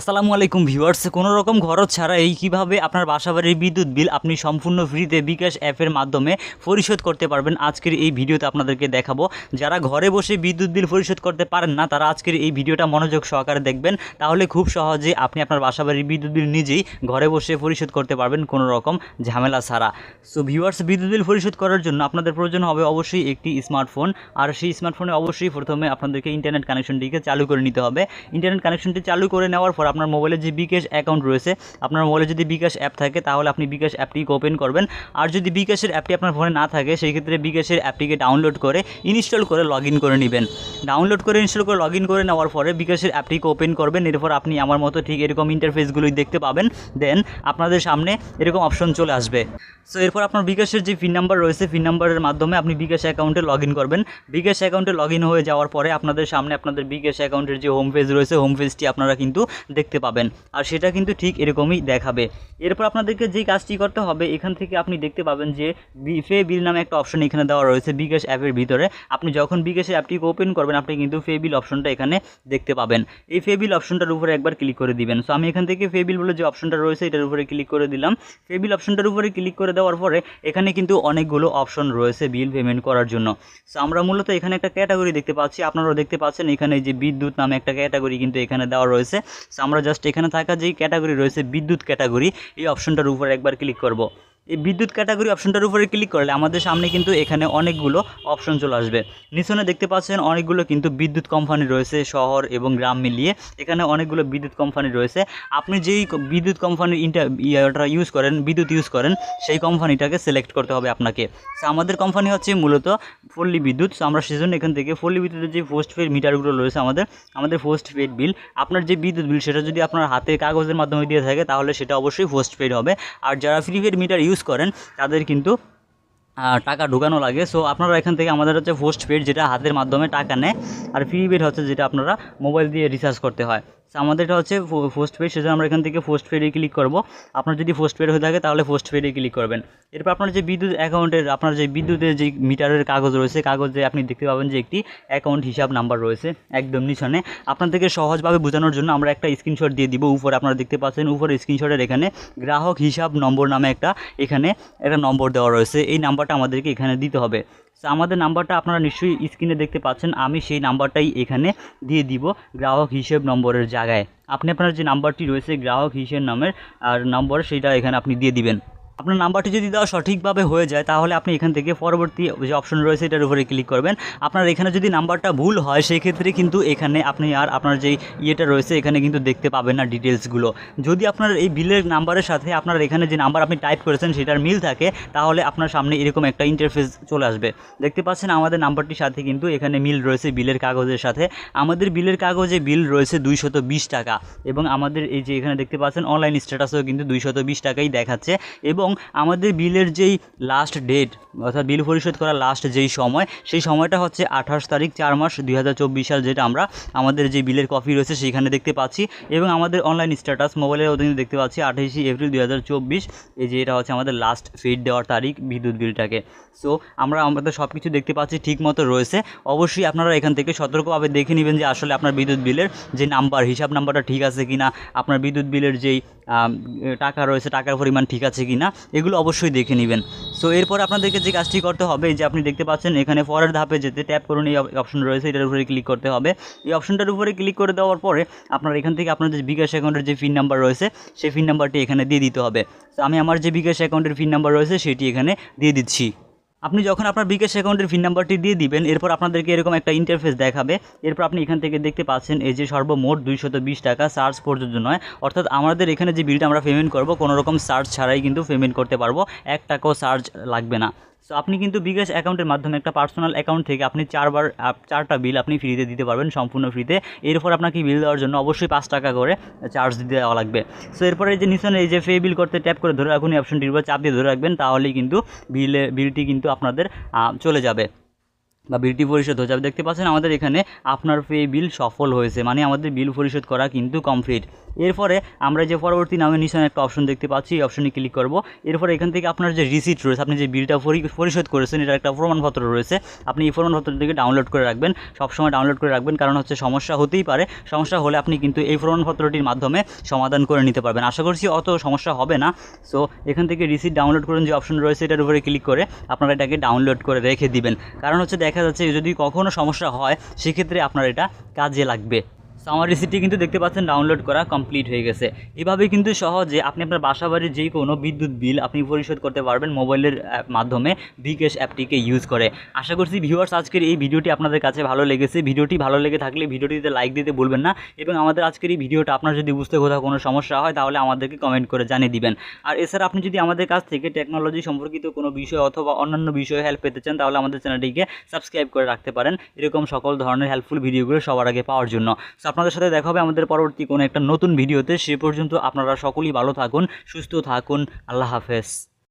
আসসালামু আলাইকুম ভিউয়ার্স কোনো রকম খরচ ছাড়াই কীভাবে আপনার বাসাবাড়ির বিদ্যুৎ বিল আপনি সম্পূর্ণ ফ্রিতে বিকাশ অ্যাপের মাধ্যমে পরিশোধ করতে পারবেন, আজকের এই ভিডিওতে আপনাদেরকে দেখাবো। যারা ঘরে বসে বিদ্যুৎ বিল পরিশোধ করতে পারেন না, তারা আজকের এই ভিডিওটা মনোযোগ সহকারে দেখবেন। তাহলে খুব সহজে আপনি আপনার বাসাবাড়ির বিদ্যুৎ বিল নিজেই ঘরে বসে পরিশোধ করতে পারবেন কোনো রকম ঝামেলা ছাড়া। সো ভিউয়ার্স, বিদ্যুৎ বিল পরিশোধ করার জন্য আপনাদের প্রয়োজন হবে অবশ্যই একটি স্মার্টফোন আর সেই স্মার্টফোনে অবশ্যই প্রথমে আপনাদেরকে ইন্টারনেট কানেকশনটিকে চালু করে নিতে হবে। ইন্টারনেট কানেকশনটি চালু করে নেওয়ার আপনার মোবাইলে যে বিকাশ অ্যাকাউন্ট রয়েছে, আপনার মোবাইলে যদি বিকাশ অ্যাপ থাকে, তাহলে আপনি বিকাশ অ্যাপটিকে ওপেন করবেন। আর যদি বিকাশের অ্যাপটি আপনার ফোনে না থাকে সেই ক্ষেত্রে বিকাশের অ্যাপটিকে ডাউনলোড করে, ইনস্টল করে লগ করে নেবেন। ডাউনলোড করে, ইনস্টল করে লগ করে নেওয়ার পরে বিকাশের অ্যাপটিকে ওপেন করবেন। এরপর আপনি আমার মতো ঠিক এরকম ইন্টারফেসগুলোই দেখতে পাবেন। দেন আপনাদের সামনে এরকম অপশন চলে আসবে। সো এরপর আপনার বিকাশের যে পিন নাম্বার রয়েছে পিন নাম্বারের মাধ্যমে আপনি বিকাশ অ্যাকাউন্টে লগ করবেন। বিকাশ অ্যাকাউন্টে লগ হয়ে যাওয়ার পরে আপনাদের সামনে আপনাদের বিকাশ অ্যাকাউন্টের যে হোম পেজ রয়েছে হোম পেজটি আপনারা কিন্তু দেখতে পাবেন। আর সেটা কিন্তু ঠিক এরকমই দেখাবে। এরপর আপনাদেরকে যে কাজটি করতে হবে, এখান থেকে আপনি দেখতে পাবেন যে ফে বিল নামে একটা অপশন এখানে দেওয়া রয়েছে বিকাশ অ্যাপের ভিতরে। আপনি যখন বিকাশের অ্যাপটিকে ওপেন করবেন, আপনি কিন্তু ফে বিল অপশনটা এখানে দেখতে পাবেন। এই ফে বিল অপশনটার উপরে একবার ক্লিক করে দিবেন। সো আমি এখান থেকে ফে বিল বলে যে অপশনটা রয়েছে, এটার উপরে ক্লিক করে দিলাম। ফে বিল অপশনটার উপরে ক্লিক করে দেওয়ার পরে, এখানে কিন্তু অনেকগুলো অপশন রয়েছে বিল পেমেন্ট করার জন্য। সো আমরা মূলত এখানে একটা ক্যাটাগরি দেখতে পাচ্ছি। আপনারাও দেখতে পাচ্ছেন, এখানে যে বিদ্যুৎ নামে একটা ক্যাটাগরি কিন্তু এখানে দেওয়া রয়েছে। সো আমরা জাস্ট এখানে থাকা যেই ক্যাটাগরি রয়েছে বিদ্যুৎ ক্যাটাগরি এই অপশনটার উপর একবার ক্লিক করব। এই বিদ্যুৎ ক্যাটাগরি অপশনটার উপরে ক্লিক করলে আমাদের সামনে কিন্তু এখানে অনেকগুলো অপশন চলে আসবে। নিচনে দেখতে পাচ্ছেন অনেকগুলো কিন্তু বিদ্যুৎ কোম্পানি রয়েছে শহর এবং গ্রাম মিলিয়ে। এখানে অনেকগুলো বিদ্যুৎ কোম্পানি রয়েছে। আপনি যেই বিদ্যুৎ কোম্পানির ইন্টার ইয়েটা ইউজ করেন, বিদ্যুৎ ইউজ করেন, সেই কোম্পানিটাকে সিলেক্ট করতে হবে আপনাকে। আমাদের কোম্পানি হচ্ছে মূলত পল্লী বিদ্যুৎ। আমরা সেজন্য এখান থেকে পল্লী বিদ্যুতের যে পোস্ট পেড মিটারগুলো রয়েছে আমাদের আমাদের পোস্ট পেড বিল আপনার যে বিদ্যুৎ বিল সেটা যদি আপনার হাতে কাগজের মাধ্যমে দিয়ে থাকে, তাহলে সেটা অবশ্যই পোস্ট পেড হবে। আর যারা প্রিপেড মিটার ইউজ করেন, তাদের কিন্তু টাকা ঢুকানো লাগে। সো আপনারা এখান থেকে আমাদের হচ্ছে পোস্ট পেড যেটা হাতের মাধ্যমে টাকা নেয়, আর ফ্রি পেড হচ্ছে, যেটা আপনারা মোবাইল দিয়ে রিচার্জ করতে হয়। So আমাদেরটা হচ্ছে পোস্ট পেড সেজন্য আমরা এখান থেকে পোস্ট পেডে ক্লিক করব। আপনার যদি পোস্ট পেড হয়ে থাকে, তাহলে পোস্ট পেডে ক্লিক করবেন। এরপর আপনার যে বিদ্যুৎ অ্যাকাউন্টের, আপনার যে বিদ্যুতের যে মিটারের কাগজ রয়েছে, কাগজে আপনি দেখতে পাবেন যে একটি অ্যাকাউন্ট হিসাব নাম্বার রয়েছে, একদম নিচনে আপনাদেরকে সহজভাবে বোঝানোর জন্য আমরা একটা স্ক্রিনশট দিয়ে দিব। উপরে আপনারা দেখতে পাচ্ছেন, উপরে স্ক্রিনশটের এখানে গ্রাহক হিসাব নম্বর নামে একটা, এখানে একটা নম্বর দেওয়া রয়েছে। এই নাম্বারটা আমাদেরকে এখানে দিতে হবে। আমাদের নাম্বারটা আপনারা নিশ্চয়ই স্ক্রিনে দেখতে পাচ্ছেন। আমি সেই নাম্বারটাই এখানে দিয়ে দিব। গ্রাহক হিসেব নম্বরের জায়গায় আপনি আপনার যে নাম্বারটি রয়েছে, গ্রাহক হিসের নামের, আর নম্বর সেটা এখানে আপনি দিয়ে দিবেন। আপনার নাম্বারটি যদি দেওয়া সঠিকভাবে হয়ে যায়, তাহলে আপনি এখান থেকে পরবর্তী যে অপশন রয়েছে, এটার উপরে ক্লিক করবেন। আপনার এখানে যদি নাম্বারটা ভুল হয় সেই ক্ষেত্রে কিন্তু এখানে আপনি আর আপনার যেই ইয়েটা রয়েছে, এখানে কিন্তু দেখতে পাবেন না ডিটেলসগুলো যদি আপনার এই বিলের নাম্বারের সাথে আপনার এখানে যে নাম্বার আপনি টাইপ করেছেন, সেটার মিল থাকে, তাহলে আপনার সামনে এরকম একটা ইন্টারফেস চলে আসবে। দেখতে পাচ্ছেন, আমাদের নাম্বারটির সাথে কিন্তু এখানে মিল রয়েছে বিলের কাগজের সাথে। আমাদের বিলের কাগজে বিল রয়েছে দুইশত টাকা এবং আমাদের এই যে এখানে দেখতে পাচ্ছেন অনলাইন স্ট্যাটাসেও কিন্তু দুইশত টাকাই দেখাচ্ছে। এবং আমাদের বিলের যেই লাস্ট ডেট অর্থাৎ বিল পরিশোধ করার লাস্ট যেই সময়, সেই সময়টা হচ্ছে আঠাশ তারিখ চার মাস দুই হাজার চব্বিশ সাল, যেটা আমরা আমাদের যে বিলের কপি রয়েছে সেখানে দেখতে পাচ্ছি এবং আমাদের অনলাইন স্ট্যাটাস মোবাইলের অধীনে দেখতে পাচ্ছি আঠাশে এপ্রিল দুই হাজার চব্বিশ, এই যে এটা হচ্ছে আমাদের লাস্ট ফেড দেওয়ার তারিখ বিদ্যুৎ বিলটাকে। সো আমরা আমাদের সব কিছু দেখতে পাচ্ছি, ঠিক মতো রয়েছে। অবশ্যই আপনারা এখান থেকে সতর্কভাবে দেখে নেবেন যে আসলে আপনার বিদ্যুৎ বিলের যে নাম্বার হিসাব নাম্বারটা ঠিক আছে কি না আপনার বিদ্যুৎ বিলের যেই টাকা রয়েছে, টাকার পরিমাণ ঠিক আছে কি না এগুলো অবশ্যই দেখে নেবেন। সো এরপর আপনাদেরকে যে কাজটি করতে হবে যে আপনি দেখতে পাচ্ছেন, এখানে পরের ধাপে যেতে ট্যাপ করুন, এই অপশন রয়েছে, এটার উপরে ক্লিক করতে হবে। এই অপশনটার উপরে ক্লিক করে দেওয়ার পরে আপনার এখান থেকে আপনার যে বিকাশ অ্যাকাউন্টের যে ফিন নাম্বার রয়েছে, সেই ফিন নাম্বারটি এখানে দিয়ে দিতে হবে। তো আমি আমার যে বিকাশ অ্যাকাউন্টের ফিন নাম্বার রয়েছে, সেটি এখানে দিয়ে দিচ্ছি। আপনি যখন আপনার বিকাশ অ্যাকাউন্টের পিন নাম্বারটি দিয়ে দিবেন, এরপর আপনাদেরকে এরকম একটা ইন্টারফেস দেখাবে। এরপর আপনি এখান থেকে দেখতে পাচ্ছেন এই যে সর্বমোট দুইশত বিশ টাকা চার্জ পর্যন্ত নয়। অর্থাৎ আমাদের এখানে যে বিলটা আমরা পেমেন্ট করব কোনো রকম চার্জ ছাড়াই কিন্তু পেমেন্ট করতে পারব। এক টাকাও চার্জ লাগবে না। সো আপনি কিন্তু বিকাশ অ্যাকাউন্টের মাধ্যমে একটা পার্সোনাল অ্যাকাউন্ট থেকে আপনি চারবার চারটা বিল আপনি ফ্রিতে দিতে পারবেন, সম্পূর্ণ ফ্রিতে। এরপর আপনাকে বিল দেওয়ার জন্য অবশ্যই পাঁচ টাকা করে চার্জ দিতে দেওয়া লাগবে। সো এরপরে যে নিচনে এই যে পে বিল করতে ট্যাপ করে ধরে রাখুন এই অপশনটির উপর, চাপ দিয়ে ধরে রাখবেন, তাহলেই কিন্তু বিলে, বিলটি কিন্তু আপনাদের চলে যাবে। বা বিলটি পরিশোধ হয়ে যাবে দেখতে পাচ্ছেন আমাদের এখানে আপনার পে বিল সফল হয়েছে মানে আমাদের বিল পরিশোধ করা কিন্তু কমপ্লিট এরপরে আমরা যে পরবর্তী নামে নিচে একটা অপশন দেখতে পাচ্ছি, এই অপশনে ক্লিক করব। এরপরে এখান থেকে আপনার যে রিসিট রয়েছে, আপনি যে বিলটা পরি- পরিশোধ করেছেন, এটার একটা প্রমাণপত্র রয়েছে। আপনি এই প্রমাণপত্রটিকে ডাউনলোড করে রাখবেন, সবসময় ডাউনলোড করে রাখবেন, কারণ হচ্ছে সমস্যা হতেই পারে। সমস্যা হলে আপনি কিন্তু এই প্রমাণপত্রটির মাধ্যমে সমাধান করে নিতে পারবেন। আশা করছি অত সমস্যা হবে না। সো এখান থেকে রিসিট ডাউনলোড করুন যে অপশন রয়েছে, এটার উপরে ক্লিক করে আপনারা এটাকে ডাউনলোড করে রেখে দিবেন। কারণ হচ্ছে দেখা যাচ্ছে যদি কখনও সমস্যা হয় সেক্ষেত্রে আপনার এটা কাজে লাগবে। So, আমার রিসিপ্টটি কিন্তু দেখতে পাচ্ছেন ডাউনলোড করা কমপ্লিট হয়ে গেছে। এভাবে কিন্তু সহজে আপনি আপনার বাসা বাড়ির যে কোনো বিদ্যুৎ বিল আপনি পরিশোধ করতে পারবেন মোবাইলের মাধ্যমে বিকেশ অ্যাপটিকে ইউজ করে। আশা করছি ভিউয়ার্স আজকের এই ভিডিওটি আপনাদের কাছে ভালো লেগেছে। ভিডিওটি ভালো লেগে থাকলে ভিডিওটিতে লাইক দিতে ভুলবেন না এবং আমাদের আজকের এই ভিডিওটা আপনার যদি বুঝতে কোথাও কোনো সমস্যা হয় তাহলে আমাদেরকে কমেন্ট করে জানিয়ে দিবেন। আর এছাড়া আপনি যদি আমাদের কাছ থেকে টেকনোলজি সম্পর্কিত কোনো বিষয় অথবা অন্যান্য বিষয়ে হেল্প পেতে চান তাহলে আমাদের চ্যানেলটিকে সাবস্ক্রাইব করে রাখতে পারেন। এরকম সকল ধরনের হেল্পফুল ভিডিওগুলো সবার আগে পাওয়ার জন্য। আপনাদের সাথে দেখা হবে আমাদের পরবর্তী কোনো একটা নতুন ভিডিওতে। সে পর্যন্ত আপনারা সকলেই ভালো থাকুন, সুস্থ থাকুন। আল্লাহ হাফেজ।